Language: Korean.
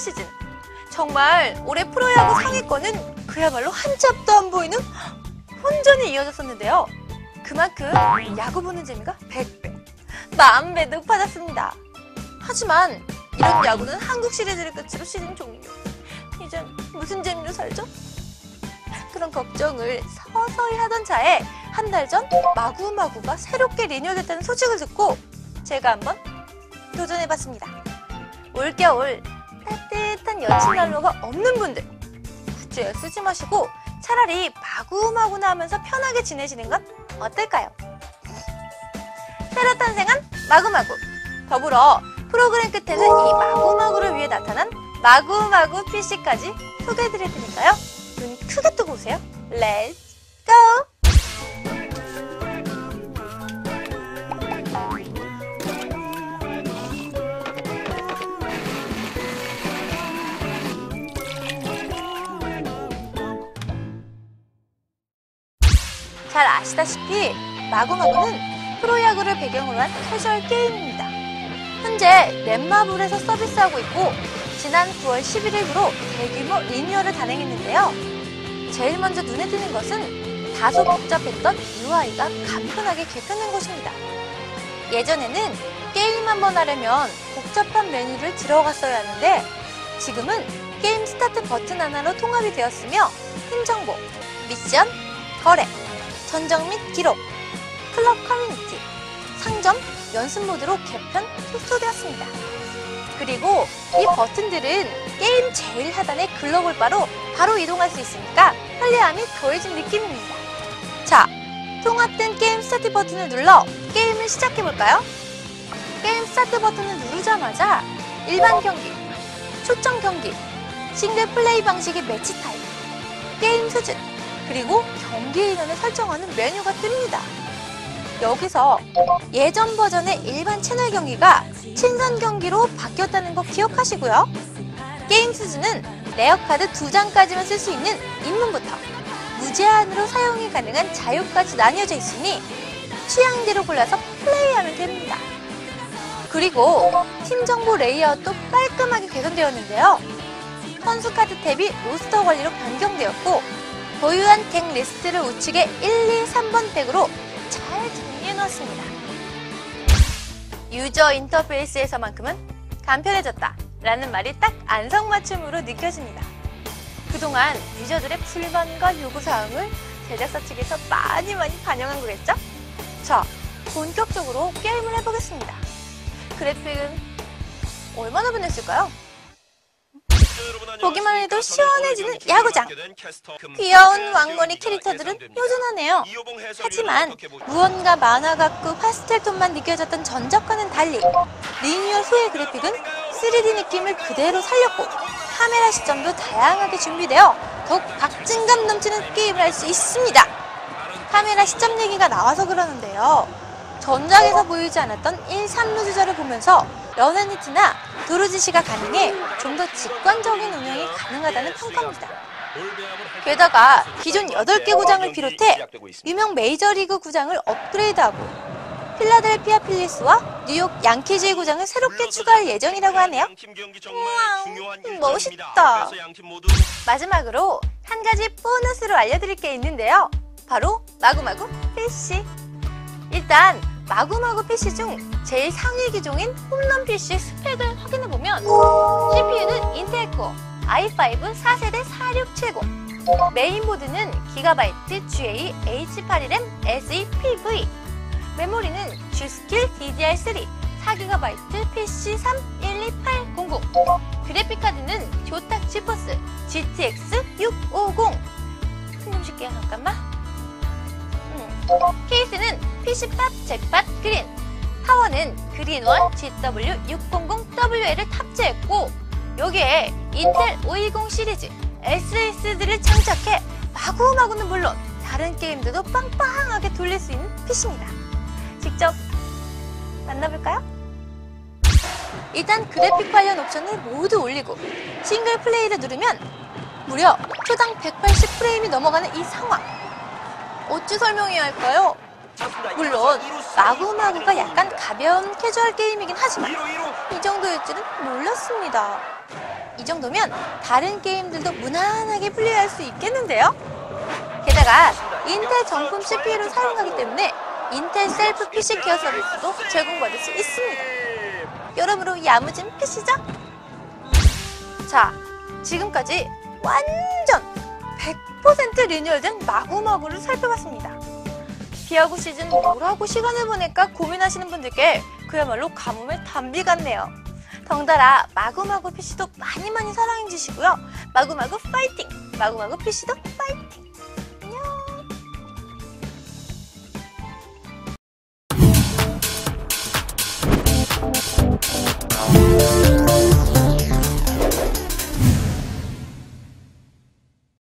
시즌. 정말 올해 프로야구 상위권은 그야말로 한 짝도 안 보이는 혼전이 이어졌었는데요. 그만큼 야구 보는 재미가 100배, 만배 높아졌습니다. 하지만 이런 야구는 한국 시리즈를 끝으로 시즌 종료. 이젠 무슨 재미로 살죠? 그런 걱정을 서서히 하던 차에 한 달 전 마구마구가 새롭게 리뉴얼됐다는 소식을 듣고 제가 한번 도전해봤습니다. 올겨울 따뜻한 여친 난로가 없는 분들 굿즈 쓰지 마시고 차라리 마구마구나 하면서 편하게 지내시는 건 어떨까요? 새로 탄생한 마구마구 더불어 프로그램 끝에는 이 마구마구를 위해 나타난 마구마구 PC까지 소개해드릴 테니까요. 눈 크게 뜨고 오세요. 렛츠 고! 잘 아시다시피 마구마구는 프로야구를 배경으로 한 캐주얼 게임입니다. 현재 넷마블에서 서비스하고 있고 지난 9월 11일부로 대규모 리뉴얼을 단행했는데요. 제일 먼저 눈에 띄는 것은 다소 복잡했던 UI가 간편하게 개편된 것입니다. 예전에는 게임 한 번 하려면 복잡한 메뉴를 들어갔어야 하는데 지금은 게임 스타트 버튼 하나로 통합이 되었으며 팀 정보, 미션, 거래, 전적 및 기록, 클럽 커뮤니티, 상점, 연습 모드로 개편 흡수되었습니다. 그리고 이 버튼들은 게임 제일 하단의 글로벌 바로 바로 이동할 수 있으니까 편리함이 더해진 느낌입니다. 자, 통합된 게임 스타트 버튼을 눌러 게임을 시작해볼까요? 게임 스타트 버튼을 누르자마자 일반 경기, 초청 경기, 싱글 플레이 방식의 매치 타입, 게임 수준, 그리고 경기 인원을 설정하는 메뉴가 뜹니다. 여기서 예전 버전의 일반 채널 경기가 친선 경기로 바뀌었다는 거 기억하시고요. 게임 수준은 레어 카드 두 장까지만 쓸 수 있는 입문부터 무제한으로 사용이 가능한 자유까지 나뉘어져 있으니 취향대로 골라서 플레이하면 됩니다. 그리고 팀 정보 레이아웃도 깔끔하게 개선되었는데요. 선수 카드 탭이 로스터 관리로 변경되었고 보유한 덱 리스트를 우측에 1, 2, 3번 덱으로 잘 정리해놓았습니다. 유저 인터페이스에서만큼은 간편해졌다 라는 말이 딱 안성맞춤으로 느껴집니다. 그동안 유저들의 불만과 요구사항을 제작사 측에서 많이 많이 반영한 거겠죠? 자, 본격적으로 게임을 해보겠습니다. 그래픽은 얼마나 변했을까요? 보기만 해도 시원해지는 야구장. 귀여운 왕건이 캐릭터들은 여전하네요. 하지만 무언가 만화 같고 파스텔 톤만 느껴졌던 전작과는 달리 리뉴얼 후의 그래픽은 3D 느낌을 그대로 살렸고 카메라 시점도 다양하게 준비되어 더욱 박진감 넘치는 게임을 할 수 있습니다. 카메라 시점 얘기가 나와서 그러는데요. 전작에서 보이지 않았던 1, 3루 주자를 보면서 러너니트나 도루지시가 가능해 좀 더 직관적인 운영이 가능하다는 평가입니다. 게다가 기존 8개 구장을 비롯해 유명 메이저리그 구장을 업그레이드하고 필라델피아 필리스와 뉴욕 양키즈의 구장을 새롭게 추가할 예정이라고 하네요. 우와, 멋있다. 마지막으로 한 가지 보너스로 알려드릴 게 있는데요. 바로 마구마구 PC. 일단 마구마구 PC 중 제일 상위 기종인 홈런 PC 스펙을 확인해보면 CPU는 인텔 코어 i5 4세대 4670 메인보드는 기가바이트 GA H82램 SE PV 메모리는 G스킬 DDR3 4GB PC3 12800 그래픽카드는 조탁 지포스 GTX 650 숨좀 쉴게요 잠깐만 음. 케이스는 PC팟 잭팟 그린 파워는 그린원 GW600WL을 탑재했고 여기에 인텔 520 시리즈 SSD를 장착해 마구마구는 물론 다른 게임들도 빵빵하게 돌릴 수 있는 PC입니다. 직접 만나볼까요? 일단 그래픽 관련 옵션을 모두 올리고 싱글 플레이를 누르면 무려 초당 180프레임이 넘어가는 이 상황. 어찌 설명해야 할까요? 물론 마구마구가 약간 가벼운 캐주얼 게임이긴 하지만 이 정도일 줄은 몰랐습니다. 이 정도면 다른 게임들도 무난하게 플레이할 수 있겠는데요? 게다가 인텔 정품 CPU를 사용하기 때문에 인텔 셀프 PC 케어 서비스도 제공받을 수 있습니다. 여러모로 야무진 PC죠? 자, 지금까지 완전 100% 리뉴얼된 마구마구를 살펴봤습니다. 비하고 시즌 뭘 하고 시간을 보낼까 고민하시는 분들께 그야말로 가뭄의 단비 같네요. 덩달아 마구마구 PC도 많이 많이 사랑해 주시고요. 마구마구 파이팅! 마구마구 PC도 파이팅!